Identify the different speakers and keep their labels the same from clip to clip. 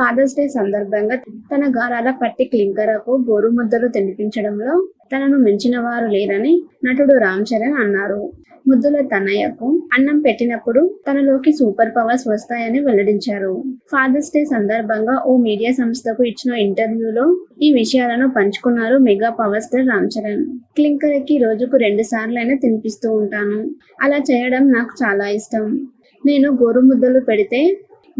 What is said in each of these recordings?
Speaker 1: Fathers day సందర్భంగా తన గారాల పట్టి క్లింకరకు గోరుముద్దలు తినిపించడంలో తనను మించిన వారు లేరని నటుడు రామ్ చరణ్ అన్నారు. ముద్దుల తనయ్యకు అన్నం పెట్టినప్పుడు తనలోకి సూపర్ పవర్స్ వస్తాయని వెల్లడించారు. ఫాదర్స్ డే సందర్భంగా ఓ మీడియా సంస్థకు ఇచ్చిన ఇంటర్వ్యూలో ఈ విషయాలను పంచుకున్నారు mega power star Ram Charan. క్లింకర్కి రోజుకు రెండు సార్లైనా తినిపిస్తూ ఉంటాను. అలా చేయడం నాకు చాలా ఇష్టం. నేను గోరుముద్దలు పెడితే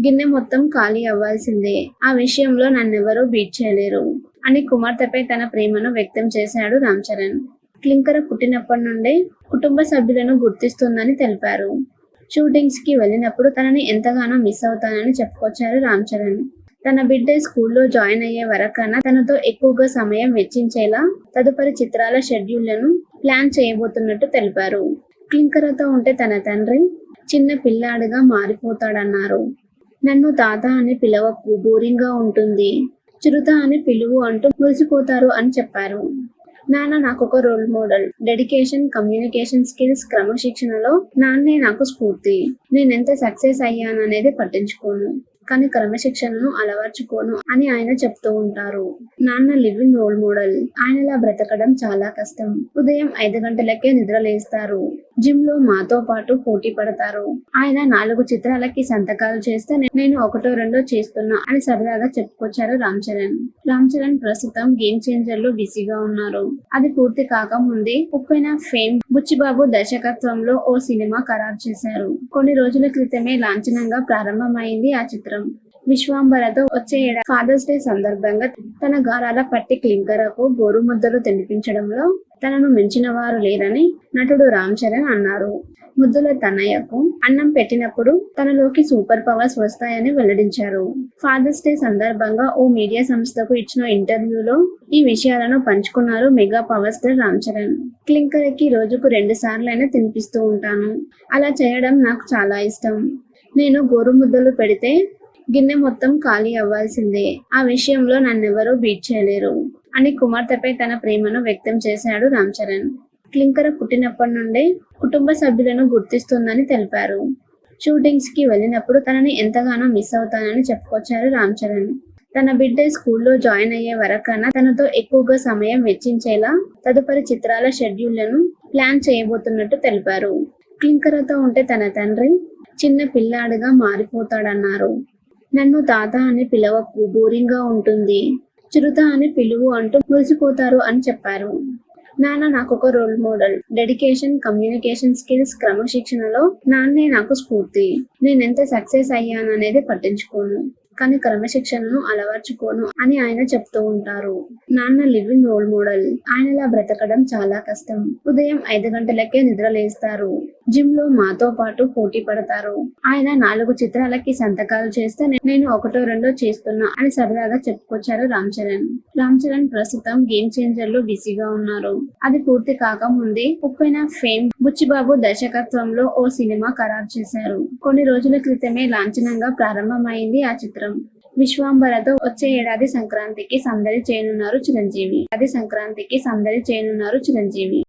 Speaker 1: గిన్నె మొత్తం ఖాళీ అవ్వాల్సిందే. ఆ విషయంలో నన్నెవరూ బీట్ చేయలేరు. అని కుమార్తెపై తన ప్రేమను వ్యక్తం చేశాడు రామ్ చరణ్. క్లింకర పుట్టినప్పటి నుండే కుటుంబ సభ్యులను గుర్తిస్తుందని తెలిపారు. షూటింగ్స్కి వెళ్ళినప్పుడు తనని ఎంతగానో మిస్ అవుతానని చెప్పుకొచ్చారు రామ్ చరణ్. తన బిడ్డ స్కూల్లో జాయిన్ అయ్యే వరకన్నా తనతో ఎక్కువగా సమయం వెచ్చించేలా తదుపరి చిత్రాల షెడ్యూళ్ళను ప్లాన్ చేయబోతున్నట్టు తెలిపారు. క్లింకరతో ఉంటే తన తండ్రి చిన్న పిల్లాడిగా మారిపోతాడన్నారు. నన్ను తాత అని పిలవకు బోరింగ్గా ఉంటుంది. చిరుత అని పిలువు అంటూ మురిసిపోతారు అని చెప్పారు. నాన్న నాకు ఒక role model. Dedication communication skills క్రమశిక్షణలో నాన్నే నాకు స్ఫూర్తి. నేను ఎంత సక్సెస్ అయ్యాననేది పట్టించుకోను. కానీ క్రమశిక్షణను అలవర్చుకోను అని ఆయన చెప్తూ ఉంటారు. నాన్న లివింగ్ రోల్ మోడల్. ఆయనలా బ్రతకడం చాలా కష్టం. ఉదయం ఐదు గంటలకే నిద్ర లేస్తారు జిమ్లో మాతో పాటు పోటీ పడతారు. ఆయన నాలుగు చిత్రాలకి సంతకాలు చేస్తే నేను ఒకటో రెండో చేస్తున్నా అని సరదాగా చెప్పుకొచ్చారు రామ్ చరణ్. రామ్ చరణ్ ప్రస్తుతం గేమ్ చేంజర్లో బిజీగా ఉన్నారు. అది పూర్తి కాకముందే ఉప్పైన ఫేమ్ బుచ్చిబాబు దర్శకత్వంలో ఓ సినిమా ఖరారు చేశారు. కొన్ని రోజుల క్రితమే లాంఛనంగా ప్రారంభమైంది ఆ చిత్రం. విశ్వాంబరతో వచ్చే ఫాదర్స్ డే సందర్భంగా తన గారాల పట్టి క్లింకరకు గోరుముద్దలు తినిపించడంలో తనను మించిన వారు లేరని నటుడు రామ్ చరణ్ అన్నారు. ముద్దుల తనయ్యకు అన్నం పెట్టినప్పుడు తనలోకి సూపర్ పవర్స్ వస్తాయని వెల్లడించారు. ఫాదర్స్ డే సందర్భంగా ఓ మీడియా సంస్థకు ఇచ్చిన ఇంటర్వ్యూలో ఈ విషయాలను పంచుకున్నారు mega power star Ram Charan. క్లింకర్కి రోజుకు రెండు సార్లైనా తినిపిస్తూ ఉంటాను. అలా చేయడం నాకు చాలా ఇష్టం. నేను గోరు ముద్దలు పెడితే గిన్నె మొత్తం ఖాళీ అవ్వాల్సిందే. ఆ విషయంలో నన్నెవరూ బీట్ చేయలేరు. అని కుమార్తెపై తన ప్రేమను వ్యక్తం చేశాడు రామ్ చరణ్. క్లింకర పుట్టినప్పటి నుండే కుటుంబ సభ్యులను గుర్తిస్తుందని తెలిపారు. షూటింగ్స్కి వెళ్ళినప్పుడు తనని ఎంతగానో మిస్ అవుతానని చెప్పుకొచ్చారు రామ్ చరణ్. తన బిడ్డ స్కూల్లో జాయిన్ అయ్యే వరకన్నా తనతో ఎక్కువగా సమయం వెచ్చించేలా తదుపరి చిత్రాల షెడ్యూళ్ళను ప్లాన్ చేయబోతున్నట్టు తెలిపారు. క్లింకరతో ఉంటే తన తండ్రి చిన్న పిల్లాడిగా మారిపోతాడన్నారు. నన్ను తాత అని పిలవకు బోరింగ్గా ఉంటుంది. చిరుత అని పిలువు అంటూ మురిసిపోతారు అని చెప్పారు. నాన్న నాకు ఒక role model dedication communication skills క్రమశిక్షణలో నాన్నే నాకు స్ఫూర్తి. నేను ఎంత సక్సెస్ అయ్యాననేది పట్టించుకోను. కానీ క్రమశిక్షణను అలవర్చుకోను అని ఆయన చెప్తూ ఉంటారు. నాన్న లివింగ్ రోల్ మోడల్. ఆయనలా బ్రతకడం చాలా కష్టం. ఉదయం ఐదు గంటలకే నిద్ర లేస్తారు. జిమ్లో మాతో పాటు పోటీ పడతారు. ఆయన నాలుగు చిత్రాలకి సంతకాలు చేస్తే నేను ఒకటో రెండో చేస్తున్నా అని సరదాగా చెప్పుకొచ్చారు రామ్ చరణ్. రామ్ చరణ్ ప్రస్తుతం గేమ్ చేంజర్లో బిజీగా ఉన్నారు. అది పూర్తి కాకముందే ఉప్పైన ఫేమ్ బుచ్చిబాబు దర్శకత్వంలో ఓ సినిమా ఖరారు చేశారు. కొన్ని రోజుల క్రితమే లాంఛనంగా ప్రారంభమైంది ఆ చిత్రం. చిత్రం విశ్వాంబరతో వచ్చే ఏడాది సంక్రాంతికి సందడి చేయనున్నారు చిరంజీవి. అది సంక్రాంతికి సందడి చేయనున్నారు చిరంజీవి.